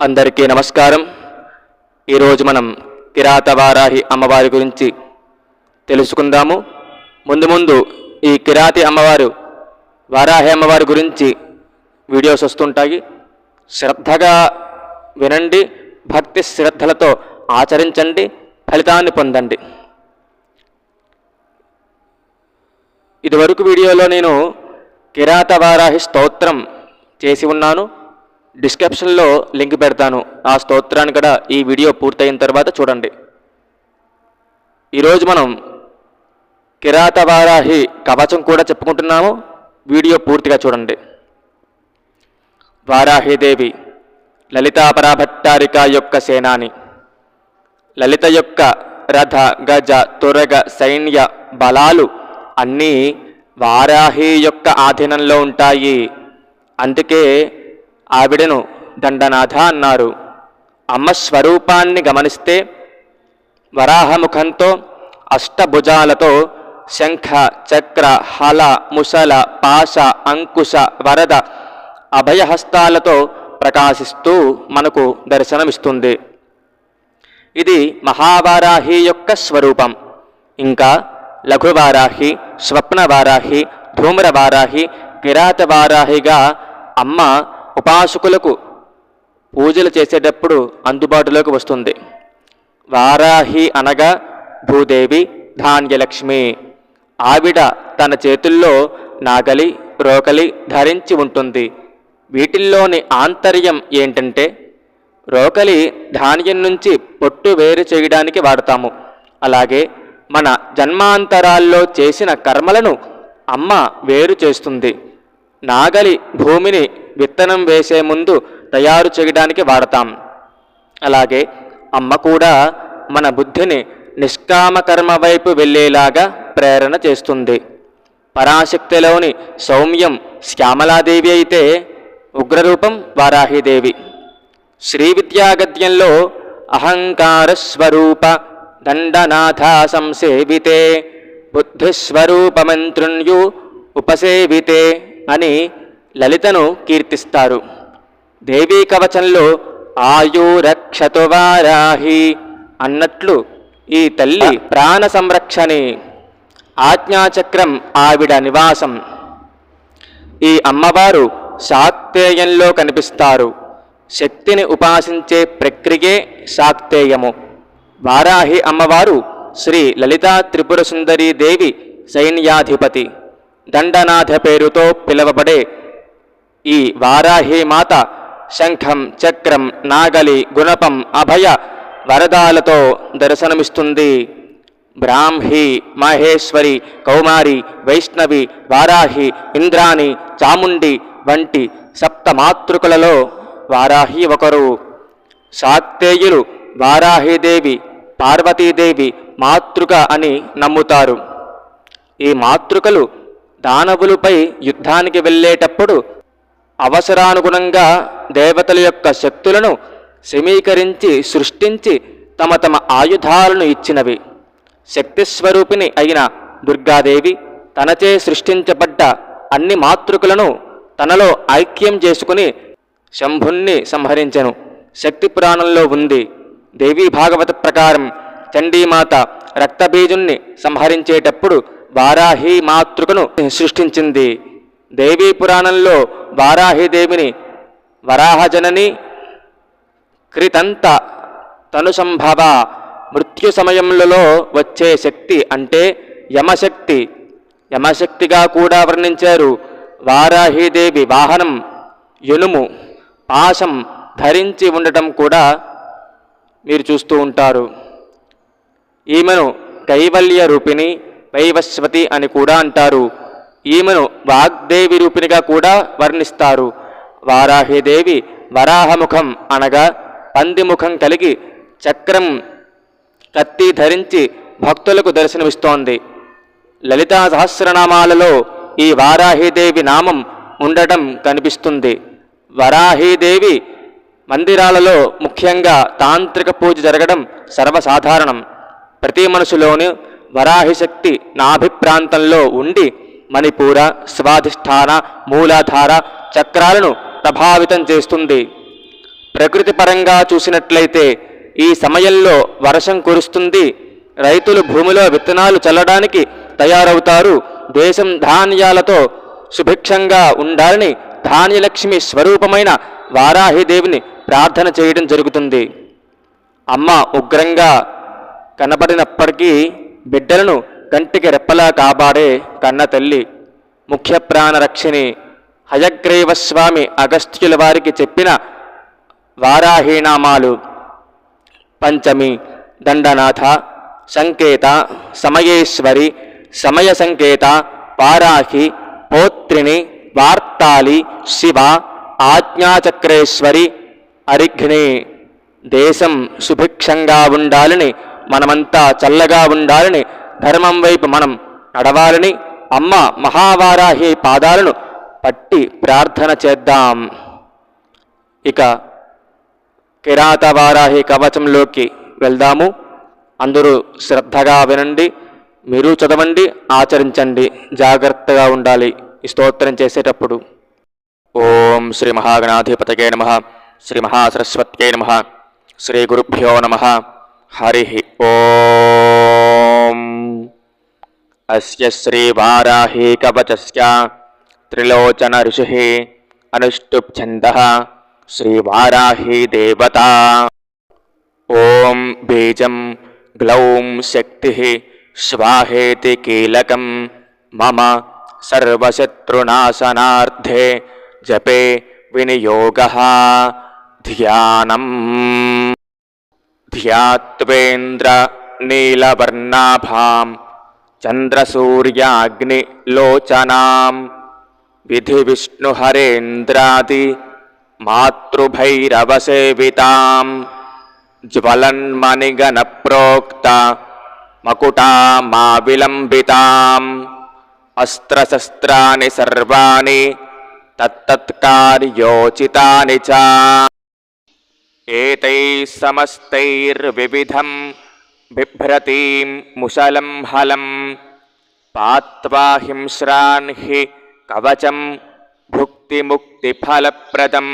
అందరికీ నమస్కారం. ఈరోజు మనం కిరాతవారాహి అమ్మవారి గురించి తెలుసుకుందాము. ముందు ముందు ఈ కిరాతి అమ్మవారు వారాహి అమ్మవారి గురించి వీడియోస్ వస్తుంటాయి. శ్రద్ధగా వినండి భక్తి శ్రద్ధలతో ఆచరించండి ఫలితాన్ని పొందండి. ఇదివరకు వీడియోలో నేను కిరాతవారాహి స్తోత్రం చేసి ఉన్నాను. డిస్క్రిప్షన్లో లింక్ పెడతాను. ఆ స్తోత్రాన్ని కూడా ఈ వీడియో పూర్తయిన తర్వాత చూడండి. ఈరోజు మనం కిరాతవారాహి కవచం కూడా చెప్పుకుంటున్నాము. వీడియో పూర్తిగా చూడండి. వారాహిదేవి లలితాపరాభట్టారిక యొక్క సేనాని లలిత యొక్క రథ గజ తురగ సైన్య బలాలు అన్నీ వారాహి యొక్క ఆధీనంలో ఉంటాయి. అందుకే ఆవిడను దండనాథ అన్నారు. అమ్మ స్వరూపాన్ని గమనిస్తే వరాహముఖంతో అష్టభుజాలతో శంఖ చక్ర హల ముసల పాశ అంకుశ వరద అభయహస్తాలతో ప్రకాశిస్తూ మనకు దర్శనమిస్తుంది. ఇది మహావారాహి యొక్క స్వరూపం. ఇంకా లఘువారాహి స్వప్నవారాహి ధూమ్రవారాహి కిరాతవారాహిగా అమ్మ ఉపాసకులకు పూజలు చేసేటప్పుడు అందుబాటులోకి వస్తుంది. వారాహి అనగా భూదేవి ధాన్యలక్ష్మి. ఆవిడ తన చేతుల్లో నాగలి రోకలి ధరించి ఉంటుంది. వీటిల్లోని ఆంతర్యం ఏంటంటే రోకలి ధాన్యం నుంచి పొట్టు వేరు చేయడానికి వాడతాము. అలాగే మన జన్మాంతరాల్లో చేసిన కర్మలను అమ్మ వేరు చేస్తుంది. నాగలి భూమిని విత్తనం వేసే ముందు తయారు చేయడానికి వాడతాం. అలాగే అమ్మ కూడా మన బుద్ధిని నిష్కామకర్మ వైపు వెళ్ళేలాగా ప్రేరణ చేస్తుంది. పరాశక్తిలోని సౌమ్యం శ్యామలాదేవి అయితే ఉగ్రరూపం వారాహిదేవి. శ్రీ విద్యాగద్యంలో అహంకార స్వరూప దండనాథ సంసేవితే బుద్ధిస్వరూపమంత్రుణ్యు ఉపసేవితే అని లలితను కీర్తిస్తారు. దేవీ కవచంలో ఆయురక్షతు వారాహి అన్నట్లు ఈ తల్లి ప్రాణ సంరక్షణి ఆజ్ఞాచక్రం ఆవిడ నివాసం. ఈ అమ్మవారు శాక్తేయంలో కనిపిస్తారు. శక్తిని ఉపాసించే ప్రక్రియే శాక్తేయము వారాహి అమ్మవారు శ్రీ లలితా త్రిపుర సుందరీ దేవి సైన్యాధిపతి. దండనాథ పేరుతో పిలువబడే ఈ వారాహి మాత శంఖం చక్రం నాగలి గుణపం అభయ వరదాలతో దర్శనమిస్తుంది. బ్రాహ్మి మహేశ్వరి కౌమారి వైష్ణవి వారాహి ఇంద్రాణి చాముండి వంటి సప్తమాతృకులలో వారాహి ఒకరు. శాక్తేయులు వారాహిదేవి పార్వతీదేవి మాతృక అని నమ్ముతారు. ఈ మాతృకలు దానవులపై యుద్ధానికి వెళ్ళేటప్పుడు అవసరానుగుణంగా దేవతల యొక్క శక్తులను సమీకరించి సృష్టించి తమ తమ ఆయుధాలను ఇచ్చినవి. శక్తిస్వరూపిణి అయిన దుర్గాదేవి తనచే సృష్టించబడ్డ అన్ని మాతృకులను తనలో ఐక్యం చేసుకుని శంభుణ్ణి సంహరించెను. శక్తి పురాణంలో ఉంది. దేవీ భాగవత ప్రకారం చండీమాత రక్తబీజుణ్ణి సంహరించేటప్పుడు వారాహీ మాతృకను సృష్టించింది. దేవీ పురాణంలో వారాహిదేవిని వరాహజనని క్రితంత తను సంభవ మృత్యు సమయములలో వచ్చే శక్తి అంటే యమశక్తి. యమశక్తిగా కూడా వర్ణించారు వారాహిదేవి వాహనం ఎనుము పాశం ధరించి ఉండటం కూడా మీరు చూస్తూ ఉంటారు. ఈమెను కైవల్య రూపిణి వైవస్వతి అని కూడా అంటారు. ఈమెను వాగ్దేవి రూపిణిగా కూడా వర్ణిస్తారు. వారాహిదేవి వరాహముఖం అనగా పందిముఖం కలిగి చక్రం కత్తి ధరించి భక్తులకు దర్శనమిస్తోంది. లలితా సహస్రనామాలలో ఈ వారాహిదేవి నామం ఉండటం కనిపిస్తుంది. వరాహీదేవి మందిరాలలో ముఖ్యంగా తాంత్రిక పూజ జరగడం సర్వసాధారణం. ప్రతి మనసులోని వరాహి శక్తి నాభి ప్రాంతంలో ఉండి మణిపూర స్వాధిష్టాన మూలాధార చక్రాలను ప్రభావితం చేస్తుంది. ప్రకృతి పరంగా చూసినట్లయితే ఈ సమయంలో వర్షం కురుస్తుంది. రైతులు భూమిలో విత్తనాలు చల్లడానికి తయారవుతారు. దేశం ధాన్యాలతో సుభిక్షంగా ఉండాలని ధాన్యలక్ష్మి స్వరూపమైన వారాహిదేవిని ప్రార్థన చేయడం జరుగుతుంది. అమ్మ ఉగ్రంగా కనబడినప్పటికీ బిడ్డలను కంటికి రెప్పలా కాపాడే కన్న తల్లి ముఖ్య ప్రాణరక్షిణి హయగ్రీవస్వామి అగస్త్యుల వారికి చెప్పిన వారాహీనామాలు పంచమి దండనాథ సంకేత సమయేశ్వరి సమయ సంకేత వారాహి పోత్రిని వార్తాలి శివ ఆజ్ఞాచక్రేశ్వరి అరిఘ్ని. దేశం సుభిక్షంగా ఉండాలని మనమంతా చల్లగా ఉండాలని ధర్మం వైపు మనం నడవాలని అమ్మ మహావారాహి పాదాలను పట్టి ప్రార్థన చేద్దాం. ఇక కిరాతవారాహి కవచంలోకి వెళ్దాము. అందరూ శ్రద్ధగా వినండి మీరు చదవండి ఆచరించండి జాగ్రత్తగా ఉండాలి ఈ స్తోత్రం చేసేటప్పుడు. ఓం శ్రీ మహాగణాధిపతకే నమ శ్రీ మహాసరస్వత్యై నమ శ్రీ గురుభ్యో నమ. हरिः ॐ अस्य श्रीवाराहीकवचस्य त्रिलोचनऋषिः अनुष्टुप्छन्दः श्रीवाराहीदेवता। ॐ बीजं ग्लौं शक्तिः स्वाहेति कीलकं मम सर्वशत्रुनाशनार्थे जपे विनियोगः। ध्यानम्। ధ్యాత్వేంద్ర నీలవర్ణాభాం చంద్రసూర్యాగ్నిలోచనాం విధి విష్ణుహరేంద్రాది మాతృభైరవసేవితాం జ్వలన్మణిగణ ప్రోక్త మకుటా మా అస్త్రశస్త్రాని సర్వాణి తత్తత్కార్యోచితాని చ ఏతైः సమస్తైర్వివిధం బిభ్రతీం ముసలం హలం పాత్వా హింస్రాన్ హి కవచం భుక్తిముక్తిఫలప్రదం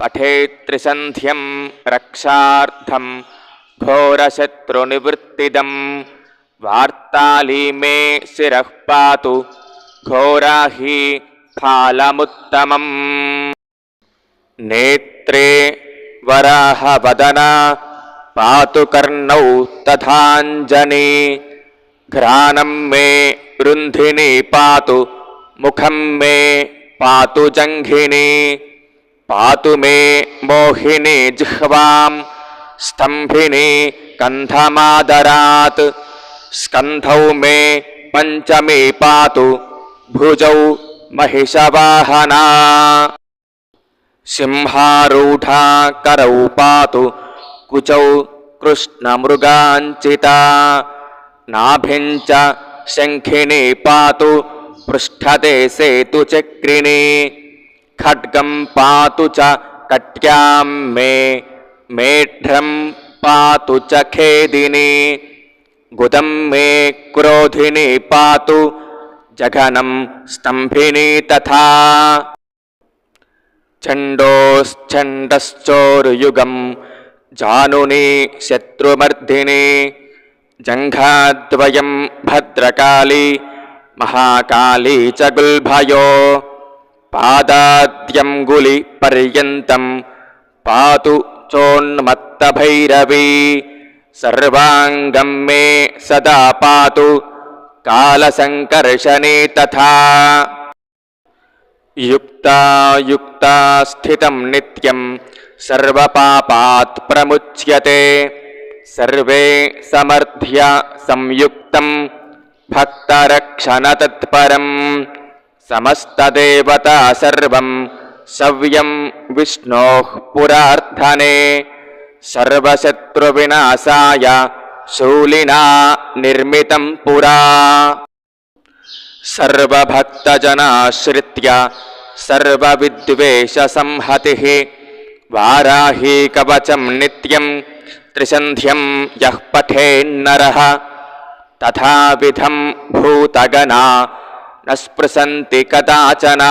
పఠేత్రిసంధ్యం రక్షార్థం ఘోరశత్రునివృత్తిదం వార్తాళీ మే శిరః పాతు ఘోరాహి ఫాలముత్తమం నేత్రే वराहवदना पातु कर्णौ तथाञ्जनी घ्राणं मे रुन्धिनी पातु मुखं मे पातु जङ्घिनी पातु मे मोहिनी जिह्वां स्तम्भिनी कन्धमादरात् स्कन्धौ मे पञ्चमी पातु भुजौ महिषवाहना సింహారూఢా కరౌ పాతు కుచౌ కృష్ణమృగాంచితా నాభించ శంఖిని పాతు పృష్ఠతే సేతు చక్రిణి ఖడ్గం పాతు చ కట్యాం మే మేఢ్రం పాతు చ ఖేదిని గుదం మే క్రోధిని పాతు జఘనం స్తంభిని తథా చండోశ్చండశ్చోరుయుగం జానుని శత్రుమర్ధిని జంఘాద్వయం భద్రకాళి మహాకాళీ చ గుల్భయో పాదాద్యం గులి పర్యంతం పాతు చోన్మత్తభైరవీ సర్వాంగం మే సదా పాతు కాలసంకర్షణే తథా युक्ता स्थितं नित्यं सर्वपापात् प्रमुच्यते सर्वे समर्थ्य संयुक्तं भक्तरक्षणतत्परं समस्तदेवता सर्वं सव्यं विष्णोः पुरार्थने सर्वशत्रुविनाशाय शूलिना निर्मितं पुरा सर्वभक्तजनाश्रित्य सर्वविद्वेषसंहतिः वाराही कवचं नित्यं त्रिसन्ध्यं यः पठेन्नरः तथाविधं भूतगणा न स्पृशन्ति कदाचन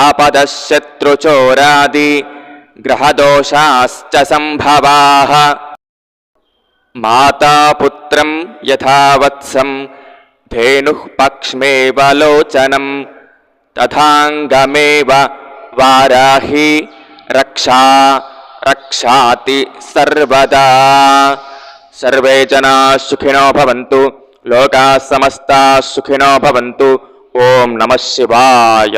आपदः शत्रुचोरादि ग्रहदोषाश्च सम्भवाः मातापुत्रं यथावत्सम् ధేనుః పక్ష్మేవ లోచనం తథాంగమేవ వారాహి రక్షా రక్షాతి సర్వదా సర్వే జనా సుఖినో భవంతు లోకా సమస్తా సుఖినో భవంతు ఓం నమ శివాయ